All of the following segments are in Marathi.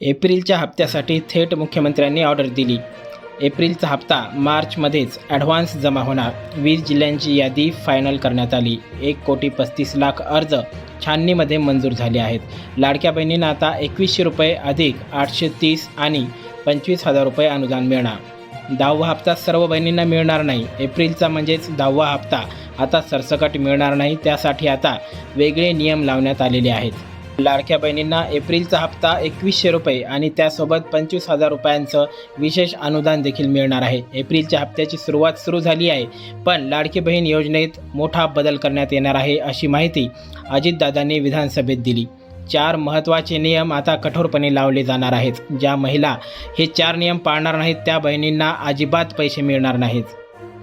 एप्रिलच्या हप्त्यासाठी थेट मुख्यमंत्र्यांनी ऑर्डर दिली. एप्रिलचा हप्ता मार्चमध्येच ॲडव्हान्स जमा होणार. वीस जिल्ह्यांची यादी फायनल करण्यात आली. एक कोटी पस्तीस लाख अर्ज छाननीमध्ये मंजूर झाले आहेत. लाडक्या बहिणींना आता एकवीसशे रुपये अधिक आठशे तीस आणि पंचवीस हजार रुपये अनुदान मिळणार. दहावा हप्ता सर्व बहिणींना मिळणार नाही. एप्रिलचा म्हणजेच दहावा हप्ता आता सरसकट मिळणार नाही. त्यासाठी आता वेगळे नियम लावण्यात आलेले आहेत. लाडक्या बहिणींना एप्रिलचा हप्ता एकवीसशे रुपये आणि त्यासोबत पंचवीस हजार रुपयांचं विशेष अनुदान देखील मिळणार आहे. एप्रिलच्या हप्त्याची सुरुवात सुरू झाली आहे पण लाडकी बहीण योजनेत मोठा बदल करण्यात येणार आहे अशी माहिती अजितदादांनी विधानसभेत दिली. चार महत्त्वाचे नियम आता कठोरपणे लावले जाणार आहेत. ज्या महिला हे चार नियम पाळणार नाहीत त्या बहिणींना अजिबात पैसे मिळणार नाहीत.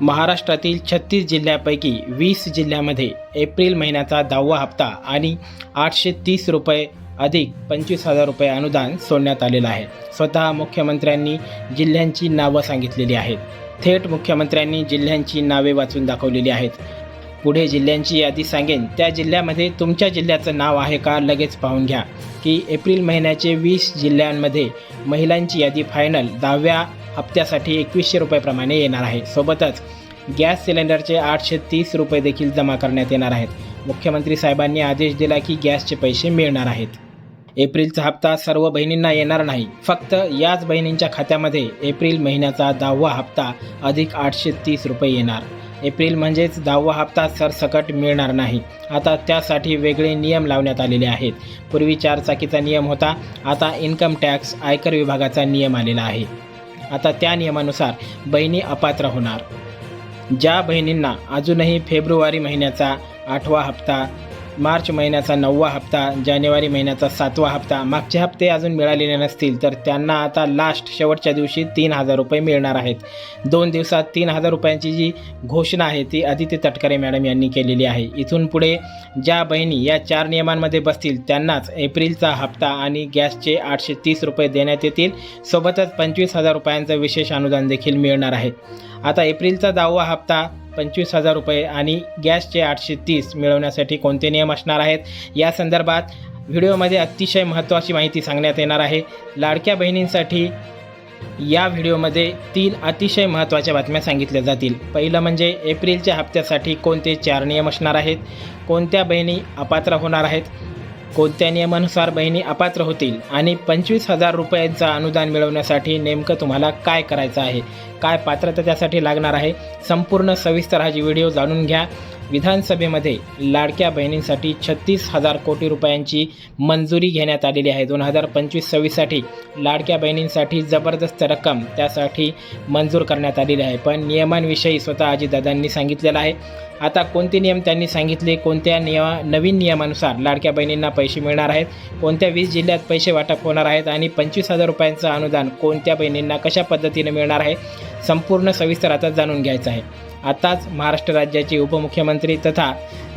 महाराष्ट्रातील छत्तीस जिल्ह्यापैकी वीस जिल्ह्यामध्ये एप्रिल महिन्याचा दहावा हप्ता आणि आठशे तीस रुपये अधिक पंचवीस हजार रुपये अनुदान सोडण्यात आलेलं आहे. स्वतः मुख्यमंत्र्यांनी जिल्ह्यांची नावं सांगितलेली आहेत. थेट मुख्यमंत्र्यांनी जिल्ह्यांची नावे वाचून दाखवलेली आहेत. पुढे जिल्ह्यांची यादी सांगेन. त्या जिल्ह्यामध्ये तुमच्या जिल्ह्याचं नाव आहे का लगेच पाहून घ्या. की एप्रिल महिन्याचे वीस जिल्ह्यांमध्ये महिलांची यादी फायनल दहाव्या हप्त्यासाठी एकवीसशे रुपयेप्रमाणे येणार आहे. सोबतच गॅस सिलेंडरचे आठशे तीस रुपये देखील जमा करण्यात येणार आहेत. मुख्यमंत्री साहेबांनी आदेश दिला की गॅसचे पैसे मिळणार आहेत. एप्रिलचा हप्ता सर्व बहिणींना येणार नाही. फक्त याच बहिणींच्या खात्यामध्ये एप्रिल महिन्याचा दहावा हप्ता अधिक आठशे तीस रुपये येणार. एप्रिल म्हणजेच दहावा हप्ता सरसकट मिळणार नाही. आता त्यासाठी वेगळे नियम लावण्यात आलेले आहेत. पूर्वी चारचाकीचा नियम होता. आता इन्कम टॅक्स आयकर विभागाचा नियम आलेला आहे. आता त्या नियमानुसार बहिणी अपात्र होणार. ज्या बहिणींना अजूनही फेब्रुवारी महिन्याचा आठवा हप्ता मार्च महिन्याचा नववा हप्ता जानेवारी महिन्याचा सातवा हप्ता. मागचे हप्ते अजून मिळालेले नसतील तर त्यांना आता लास्ट शेवटच्या दिवशी तीन हजार रुपये मिळणार आहेत. दोन दिवसात तीन हजार रुपयांची जी घोषणा आहे ती आदित्य तटकरे मॅडम यांनी केलेली आहे. इथून पुढे ज्या बहिणी या चार नियमांमध्ये बसतील त्यांनाच एप्रिलचा हप्ता आणि गॅसचे आठशे तीस रुपये देण्यात येतील. सोबतच पंचवीस हजार रुपयांचं विशेष अनुदान देखील मिळणार आहे. आता एप्रिलचा दहावा हप्ता पंचवीस हजार रुपये आणि गॅसचे आठशे तीस मिळवण्यासाठी कोणते नियम असणार आहेत? या संदर्भात व्हिडिओमध्ये अतिशय महत्त्वाची माहिती सांगण्यात येणार आहे. लाडक्या बहिणींसाठी या व्हिडिओमध्ये तीन अतिशय महत्त्वाच्या बातम्या सांगितल्या जातील. पहिलं म्हणजे एप्रिलच्या हप्त्यासाठी कोणते चार नियम असणार आहेत? कोणत्या बहिणी अपात्र होणार आहेत? कोणत्या नियमानुसार बहिणी अपात्र होतील आणि पंचवीस हजार रुपयांचं अनुदान मिळवण्यासाठी नेमकं तुम्हाला काय करायचं आहे? काय पात्रता त्यासाठी लागणार आहे? संपूर्ण सविस्तर हा जी व्हिडिओ जाणून घ्या. विधानसभेमध्ये लाडक्या बहिणींसाठी छत्तीस हजार कोटी रुपयांची मंजुरी घेण्यात आलेली आहे. दोन हजार पंचवीस सव्वीससाठी लाडक्या बहिणींसाठी जबरदस्त रक्कम त्यासाठी मंजूर करण्यात आलेली आहे. पण नियमांविषयी स्वतः अजितदादांनी सांगितलेलं आहे. आता कोणते नियम त्यांनी सांगितले? कोणत्या नियमा नवीन नियमानुसार लाडक्या बहिणींना पैसे मिळणार आहेत? कोणत्या वीस जिल्ह्यात पैसे वाटप होणार आहेत? आणि पंचवीस हजार रुपयांचं अनुदान कोणत्या बहिणींना कशा पद्धतीने मिळणार आहे? संपूर्ण सविस्तर आता जाणून घ्यायचं आहे. आताच महाराष्ट्र राज्याचे उपमुख्यमंत्री तथा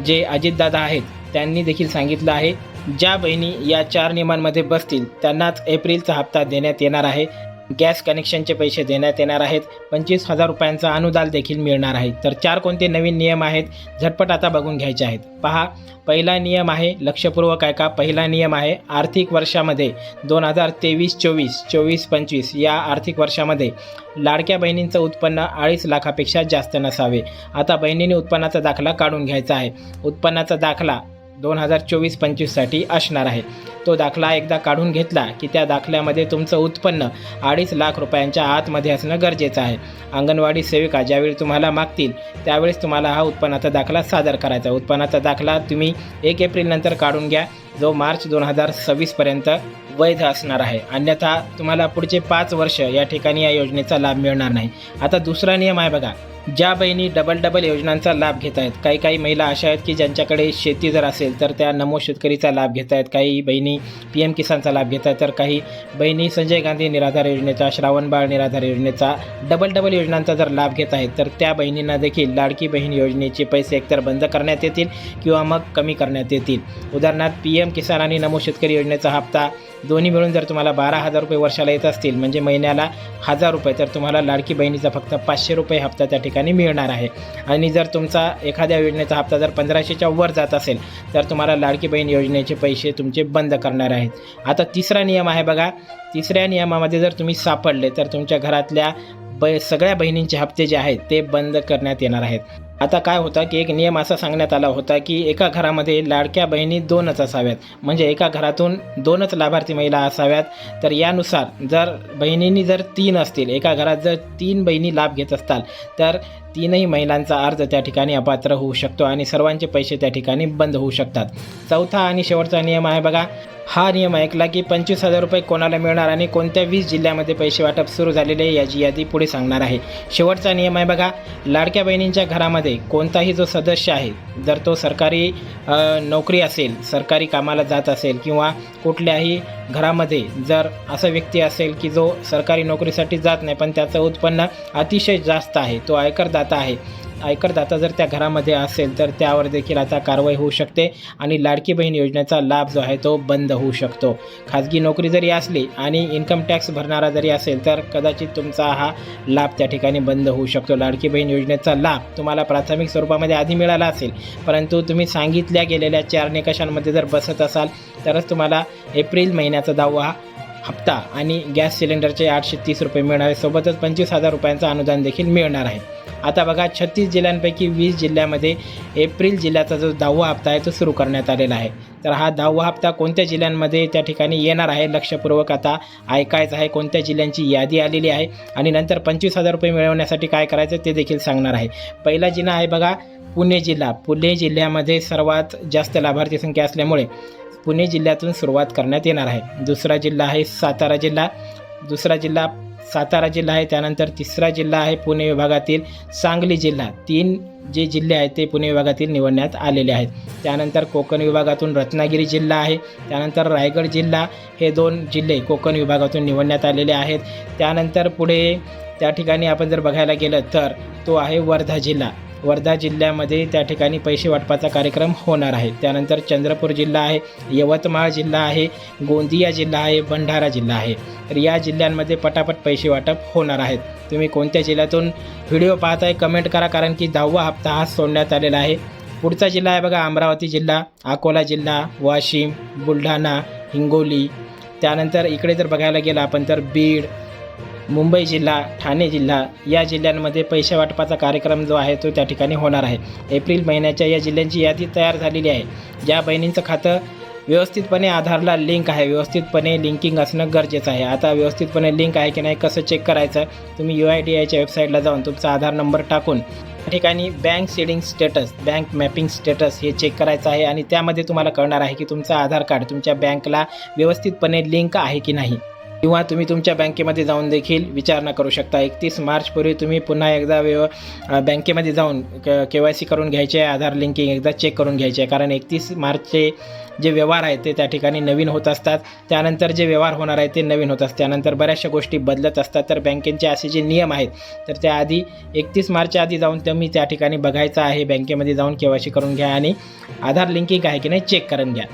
जे अजितदादा आहेत त्यांनी देखील सांगितलं आहे ज्या बहिणी या चार नियमांमध्ये बसतील त्यांनाच एप्रिलचा हप्ता देण्यात येणार आहे. गॅस कनेक्शनचे पैसे देण्यात येणार आहेत. पंचवीस हजार रुपयांचं अनुदान देखील मिळणार आहे. तर चार कोणते नवीन नियम आहेत? झटपट आता बघून घ्यायचे आहेत. पहा पहिला नियम आहे लक्षपूर्वक आहे का पहिला नियम आहे आर्थिक वर्षामध्ये दोन हजार तेवीस चोवीस चोवीस पंचवीस या आर्थिक वर्षामध्ये लाडक्या बहिणींचं उत्पन्न अडीच लाखापेक्षा जास्त नसावे. आता बहिणीने उत्पन्नाचा दाखला काढून घ्यायचा आहे. उत्पन्नाचा दाखला दोन हजार चोवीस पंचवीससाठी असणार आहे. तो दाखला एकदा काढून घेतला की त्या दाखल्यामध्ये तुमचं उत्पन्न अडीच लाख रुपयांच्या आतमध्ये असणं गरजेचं आहे. अंगणवाडी सेविका ज्यावेळी तुम्हाला मागतील त्यावेळेस तुम्हाला हा उत्पन्नाचा दाखला सादर करायचा उत्पन्नाचा दाखला तुम्ही एक एप्रिलनंतर काढून घ्या जो मार्च दोन हजार सव्वीसपर्यंत वैध असणार आहे. अन्यथा तुम्हाला पुढचे पाच वर्ष या ठिकाणी या योजनेचा लाभ मिळणार नाही. आता दुसरा नियम आहे बघा ज्या बहिणी डबल डबल योजनांचा लाभ घेत आहेत काही काही महिला अशा आहेत की ज्यांच्याकडे शेती जर असेल तर त्या नमो शेतकरीचा लाभ घेत आहेत. काही बहिणी पी एम किसानचा लाभ घेत आहेत तर काही बहिणी संजय गांधी निराधार योजनेचा श्रावणबाळ निराधार योजनेचा डबल डबल योजनांचा जर लाभ घेत आहेत तर त्या बहिणींना देखील लाडकी बहीण योजनेचे पैसे एकतर बंद करण्यात येतील किंवा मग कमी करण्यात येतील. उदाहरणार्थ पी एम किसान आणि नमो शेतकरी योजनेचा हप्ता दोन्ही मिळून जर तुम्हाला बारा हजार रुपये वर्षाला येत असतील म्हणजे महिन्याला हजार रुपये तर तुम्हाला लाडकी बहिणीचा फक्त पाचशे रुपये हप्ता त्या ठिकाणी मिळणार आहे. आणि जर तुमचा एखाद्या योजनेचा हप्ता जर पंधराशेच्या वर जात असेल तर तुम्हाला लाडकी बहीण योजनेचे पैसे तुमचे बंद करणार आहेत. आता तिसरा नियम आहे बघा. तिसऱ्या नियमामध्ये जर तुम्ही सापडले तर तुमच्या घरातल्या ब सगळ्या बहिणींचे हप्ते जे आहेत ते बंद करण्यात येणार आहेत. आता काय होतं की एक नियम असा सांगण्यात आला होता की एका घरामध्ये लाडक्या बहिणी दोनच असाव्यात. म्हणजे एका घरातून दोनच लाभार्थी महिला असाव्यात. तर यानुसार जर बहिणींनी जर तीन असतील एका घरात जर तीन बहिणी लाभ घेत असताल तर तीनही महिलांचा अर्ज त्या ठिकाणी अपात्र होऊ शकतो आणि सर्वांचे पैसे त्या ठिकाणी बंद होऊ शकतात. चौथा आणि शेवटचा नियम आहे बघा. हा नियम ऐकला की पंचवीस हजार रुपये कोणाला मिळणार आणि कोणत्या वीस जिल्ह्यामध्ये पैसे वाटप सुरू झालेले आहे याची यादी पुढे सांगणार आहे. शेवटचा नियम आहे बघा लाडक्या बहिणींच्या घरामध्ये कोणताही जो सदस्य आहे जर तो सरकारी नोकरी असेल सरकारी कामाला जात असेल किंवा कुठल्याही घरामध्ये जर असा व्यक्ती असेल की जो सरकारी नोकरीसाठी जात नाही पण त्याचं उत्पन्न अतिशय जास्त आहे तो आयकरदाता आहे आयकरदाता जर त्या घरामध्ये असेल तर त्यावर देखील आता कारवाई होऊ शकते आणि लाडकी बहीण योजनेचा लाभ जो आहे तो बंद होऊ शकतो. खाजगी नोकरी जरी असली आणि इन्कम टॅक्स भरणारा जरी असेल तर कदाचित तुमचा हा लाभ त्या ठिकाणी बंद होऊ शकतो. लाडकी बहीण योजनेचा लाभ तुम्हाला प्राथमिक स्वरूपामध्ये आधी मिळाला असेल परंतु तुम्ही सांगितल्या गेलेल्या चार निकषांमध्ये जर बसत असाल तरच तुम्हाला एप्रिल महिन्याचा दहावा हप्ता आणि गॅस सिलेंडरचे आठशे तीस रुपये मिळणार आहे सोबतच पंचवीस हजार रुपयांचं अनुदान देखील मिळणार आहे. आता बघा छत्तीस जिल्ह्यांपैकी वीस जिल्ह्यामध्ये एप्रिल जिल्ह्याचा जो दहावा हप्ता आहे तो सुरू करण्यात आलेला आहे. तर हा दहावा हप्ता कोणत्या जिल्ह्यांमध्ये त्या ठिकाणी येणार आहे लक्षपूर्वक आता ऐकायचं आहे कोणत्या जिल्ह्यांची यादी आलेली आहे आणि नंतर पंचवीस हजार रुपये मिळवण्यासाठी काय करायचं ते देखील सांगणार आहे. पहिला जिल्हा आहे बघा पुणे जिल्हा. पुणे जिल्ह्यामध्ये सर्वात जास्त लाभार्थी संख्या असल्यामुळे पुणे जिल्ह्यातून सुरुवात करण्यात येणार आहे. दुसरा जिल्हा आहे सातारा जिल्हा. दुसरा जिल्हा सातारा जिल्हा आहे. त्यानंतर तिसरा जिल्हा आहे पुणे विभागातील सांगली जिल्हा. तीन जे जिल्हे आहेत ते पुणे विभागातील निवडण्यात आलेले आहेत. त्यानंतर कोकण विभागातून रत्नागिरी जिल्हा आहे. त्यानंतर रायगड जिल्हा हे दोन जिल्हे कोकण विभागातून निवडण्यात आलेले आहेत. त्यानंतर पुढे त्या ठिकाणी आपण जर बघायला गेलं तर तो आहे वर्धा जिल्हा. वर्धा जिल्ह्यामध्ये त्या ठिकाणी पैसे वाटपाचा कार्यक्रम होणार आहे. त्यानंतर चंद्रपूर जिल्हा आहे यवतमाळ जिल्हा आहे गोंदिया जिल्हा आहे भंडारा जिल्हा आहे. तर या जिल्ह्यांमध्ये पटापट पैसे वाटप होणार आहेत. तुम्ही कोणत्या जिल्ह्यातून व्हिडिओ पाहताय कमेंट करा कारण की दहावा हप्ता हा सोडण्यात आलेला आहे. पुढचा जिल्हा आहे बघा अमरावती जिल्हा अकोला जिल्हा वाशिम बुलढाणा हिंगोली. त्यानंतर इकडे जर बघायला गेलं आपण तर बीड मुंबई जिल्हा ठाणे जिल्हा या जिल्ह्यांमध्ये पैसे वाटपाचा कार्यक्रम जो आहे तो त्या ठिकाणी होणार आहे. एप्रिल महिन्याच्या या जिल्ह्यांची यादी तयार झालेली आहे. ज्या बहिणींचं खातं व्यवस्थितपणे आधारला लिंक आहे व्यवस्थितपणे लिंकिंग असणं गरजेचं आहे. आता व्यवस्थितपणे लिंक आहे की नाही कसं चेक करायचं तुम्ही यू आय डी आयच्या वेबसाईटला जाऊन तुमचा आधार नंबर टाकून त्या ठिकाणी bank seeding status bank mapping status हे चेक करायचं आहे. आणि त्यामध्ये तुम्हाला कळणार आहे की तुमचं आधार कार्ड तुमच्या बँकला व्यवस्थितपणे लिंक आहे की नाही. किंवा तुम्ही तुमच्या बँकेमध्ये जाऊन देखील विचारणा करू शकता. एकतीस मार्चपूर्वी तुम्ही पुन्हा एकदा व्यव बँकेमध्ये जाऊन के वाय सी करून घ्यायचे आहे आधार लिंकिंग एकदा चेक करून घ्यायचे. आहे कारण एकतीस मार्चचे जे व्यवहार आहेत ते त्या ठिकाणी नवीन होत असतात. त्यानंतर जे व्यवहार होणार आहेत ते नवीन होत असतात. त्यानंतर बऱ्याचशा गोष्टी बदलत असतात. तर बँकेचे असे जे नियम आहेत तर त्याआधी एकतीस मार्चच्या आधी जाऊन तुम्ही त्या ठिकाणी बघायचं आहे. बँकेमध्ये जाऊन के वाय सी करून घ्या आणि आधार लिंकिंग आहे की नाही चेक करून घ्या.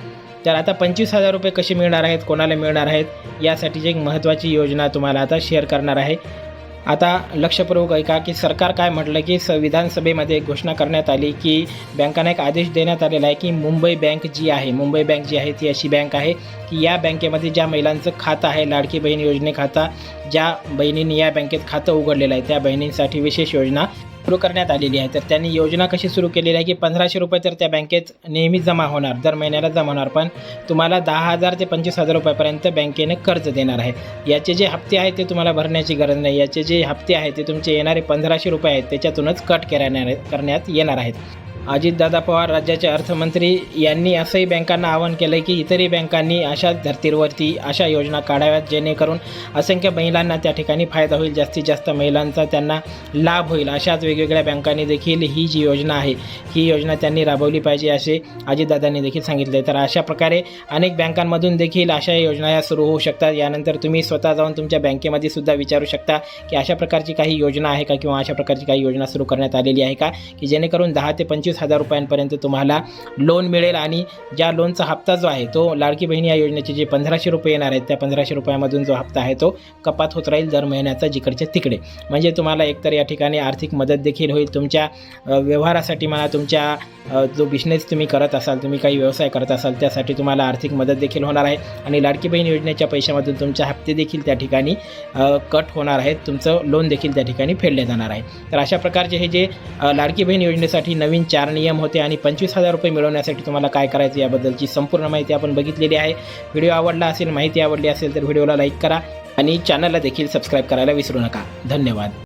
तर आता पंचवीस हजार रुपये कसे मिळणार आहेत कोणाला मिळणार आहेत यासाठीची एक महत्त्वाची योजना तुम्हाला आता शेअर करणार आहे. आता लक्षपूर्वक ऐका की सरकार काय म्हटलं की स विधानसभेमध्ये घोषणा करण्यात आली की बँकांना एक आदेश देण्यात आलेला आहे की मुंबई बँक जी आहे मुंबई बँक जी आहे ती अशी बँक आहे की या बँकेमध्ये ज्या महिलांचं खातं आहे लाडकी बहीण योजने खाता ज्या बहिणींनी या बँकेत खातं उघडलेलं आहे त्या बहिणींसाठी विशेष योजना सुरू करण्यात आलेली आहे. तर त्यांनी योजना कशी सुरू केलेली आहे की पंधराशे रुपये तर त्या बँकेत नेहमी जमा होणार दर महिन्याला जमा होणार पण तुम्हाला दहा हजार ते पंचवीस हजार रुपयापर्यंत बँकेने कर्ज देणार आहे. याचे जे हप्ते आहेत ते तुम्हाला भरण्याची गरज नाही. याचे जे हप्ते आहेत ते तुमचे येणारे पंधराशे रुपये आहेत त्याच्यातूनच कट करण्यात करण्यात येणार आहेत. अजितदादा पवार राज्याचे अर्थमंत्री यांनी असंही बँकांना आवाहन केलं की इतरही बँकांनी अशा धर्तीवरती अशा योजना काढाव्यात जेणेकरून असंख्य महिलांना त्या ठिकाणी फायदा होईल. जास्तीत जास्त महिलांचा त्यांना लाभ होईल. अशाच वेगवेगळ्या बँकांनी देखील ही जी योजना आहे ही योजना त्यांनी राबवली पाहिजे असे अजितदादांनी देखील सांगितले तर अशा प्रकारे अनेक बँकांमधून देखील अशा योजना या सुरू होऊ शकतात. यानंतर तुम्ही स्वतः जाऊन तुमच्या बँकेमध्ये सुद्धा विचारू शकता की अशा प्रकारची काही योजना आहे का किंवा अशा प्रकारची काही योजना सुरू करण्यात आलेली आहे का की जेणेकरून दहा ते पंचवीस पंचवीस हजार रुपयांपर्यंत तुम्हाला लोन मिळेल आणि ज्या लोनचा हप्ता जो आहे तो लाडकी बहीण या योजनेचे जे पंधराशे रुपये येणार आहेत त्या पंधराशे रुपयामधून जो हप्ता आहे तो कपात होत राहील दर महिन्याचा जिकडच्या तिकडे. म्हणजे तुम्हाला एकतर या ठिकाणी आर्थिक मदत देखील होईल. तुमच्या व्यवहारासाठी म्हणा तुमच्या जो बिझनेस तुम्ही करत असाल तुम्ही काही व्यवसाय करत असाल त्यासाठी तुम्हाला आर्थिक मदत देखील होणार आहे. आणि लाडकी बहीण योजनेच्या पैशामधून तुमचे हप्ते देखील त्या ठिकाणी कट होणार आहेत. तुमचं लोन देखील त्या ठिकाणी फेडले जाणार आहे. तर अशा प्रकारचे हे जे लाडकी बहीण योजनेसाठी नवीन चार नियम होते आणि पंचवीस हजार रुपये मिळवण्यासाठी तुम्हाला काय करायचं याबद्दलची संपूर्ण माहिती आपण बघितलेली आहे. व्हिडिओ आवडला असेल माहिती आवडली असेल तर व्हिडिओला लाईक करा आणि चॅनलला देखील सबस्क्राईब करायला विसरू नका. धन्यवाद.